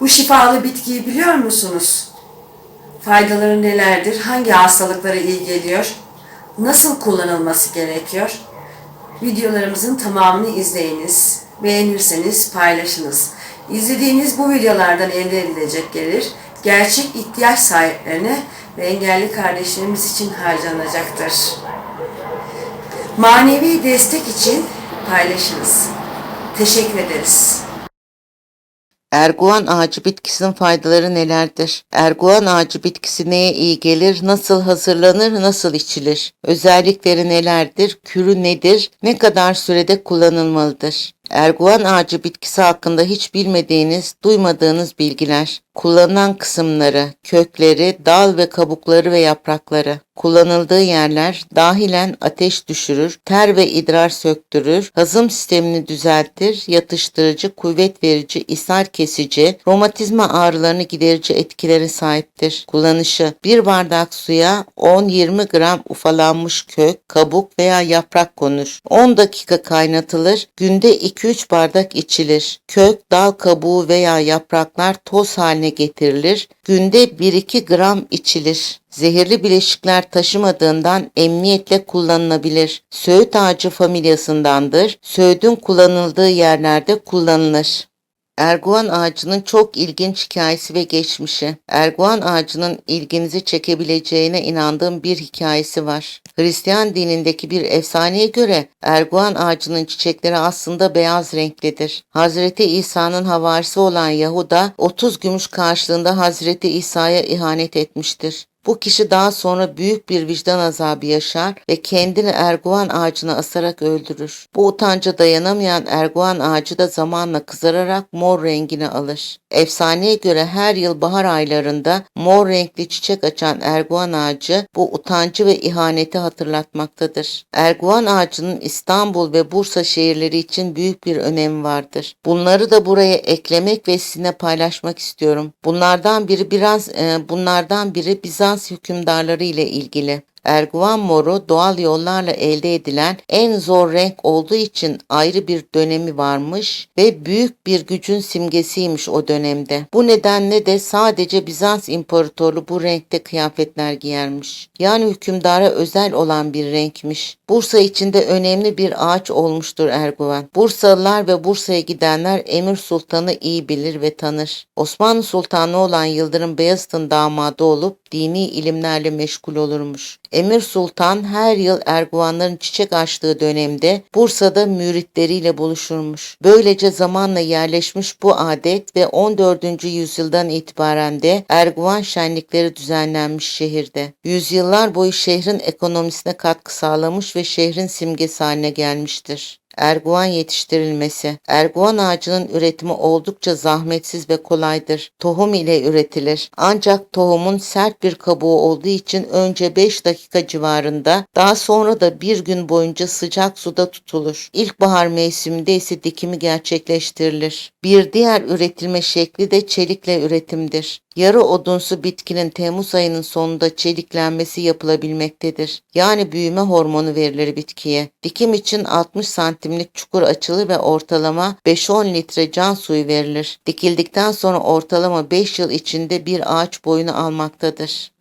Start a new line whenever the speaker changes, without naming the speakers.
Bu şifalı bitkiyi biliyor musunuz? Faydaları nelerdir? Hangi hastalıklara iyi geliyor? Nasıl kullanılması gerekiyor? Videolarımızın tamamını izleyiniz. Beğenirseniz paylaşınız. İzlediğiniz bu videolardan elde edilecek gelir gerçek ihtiyaç sahiplerine ve engelli kardeşlerimiz için harcanacaktır. Manevi destek için paylaşınız. Teşekkür ederiz.
Erguvan ağacı bitkisinin faydaları nelerdir? Erguvan ağacı bitkisi neye iyi gelir? Nasıl hazırlanır? Nasıl içilir? Özellikleri nelerdir? Kürü nedir? Ne kadar sürede kullanılmalıdır? Erguvan ağacı bitkisi hakkında hiç bilmediğiniz, duymadığınız bilgiler. Kullanılan kısımları, kökleri, dal ve kabukları ve yaprakları. Kullanıldığı yerler dahilen ateş düşürür, ter ve idrar söktürür, hazım sistemini düzeltir, yatıştırıcı, kuvvet verici, ishal kesici, romatizma ağrılarını giderici etkileri sahiptir. Kullanışı 1 bardak suya 10-20 gram ufalanmış kök, kabuk veya yaprak konur. 10 dakika kaynatılır, günde 2-3 bardak içilir. Kök, dal kabuğu veya yapraklar toz haline getirilir, günde 1-2 gram içilir. Zehirli bileşikler taşımadığından emniyetle kullanılabilir. Söğüt ağacı familyasındandır. Söğüdün kullanıldığı yerlerde kullanılır. Erguvan ağacının çok ilginç hikayesi ve geçmişi. Erguvan ağacının ilginizi çekebileceğine inandığım bir hikayesi var. Hristiyan dinindeki bir efsaneye göre Erguvan ağacının çiçekleri aslında beyaz renklidir. Hazreti İsa'nın havarisi olan Yahuda 30 gümüş karşılığında Hazreti İsa'ya ihanet etmiştir. Bu kişi daha sonra büyük bir vicdan azabı yaşar ve kendini erguvan ağacına asarak öldürür. Bu utanca dayanamayan erguvan ağacı da zamanla kızararak mor rengini alır. Efsaneye göre her yıl bahar aylarında mor renkli çiçek açan erguvan ağacı bu utancı ve ihaneti hatırlatmaktadır. Erguvan ağacının İstanbul ve Bursa şehirleri için büyük bir önemi vardır. Bunları da buraya eklemek ve sizinle paylaşmak istiyorum. Bunlardan biri biraz e, bunlardan biri Bizans hükümdarları ile ilgili. Erguvan moru doğal yollarla elde edilen en zor renk olduğu için ayrı bir dönemi varmış ve büyük bir gücün simgesiymiş o dönemde. Bu nedenle de sadece Bizans İmparatorluğu bu renkte kıyafetler giyermiş. Yani hükümdara özel olan bir renkmiş. Bursa içinde önemli bir ağaç olmuştur Erguvan. Bursalılar ve Bursa'ya gidenler Emir Sultan'ı iyi bilir ve tanır. Osmanlı Sultanı olan Yıldırım Beyazıt'ın damadı olup dini ilimlerle meşgul olurmuş. Emir Sultan her yıl Erguvanların çiçek açtığı dönemde Bursa'da müritleriyle buluşurmuş. Böylece zamanla yerleşmiş bu adet ve 14. yüzyıldan itibaren de Erguvan şenlikleri düzenlenmiş şehirde. Yüzyıllar boyu şehrin ekonomisine katkı sağlamış ve şehrin simgesi haline gelmiştir. Erguvan yetiştirilmesi. Erguvan ağacının üretimi oldukça zahmetsiz ve kolaydır. Tohum ile üretilir. Ancak tohumun sert bir kabuğu olduğu için önce 5 dakika civarında, daha sonra da bir gün boyunca sıcak suda tutulur. İlkbahar mevsiminde ise dikimi gerçekleştirilir. Bir diğer üretilme şekli de çelikle üretimdir. Yarı odunsu bitkinin Temmuz ayının sonunda çeliklenmesi yapılabilmektedir. Yani büyüme hormonu verilir bitkiye. Dikim için 60 santimlik çukur açılır ve ortalama 5-10 litre can suyu verilir. Dikildikten sonra ortalama 5 yıl içinde bir ağaç boyunu almaktadır.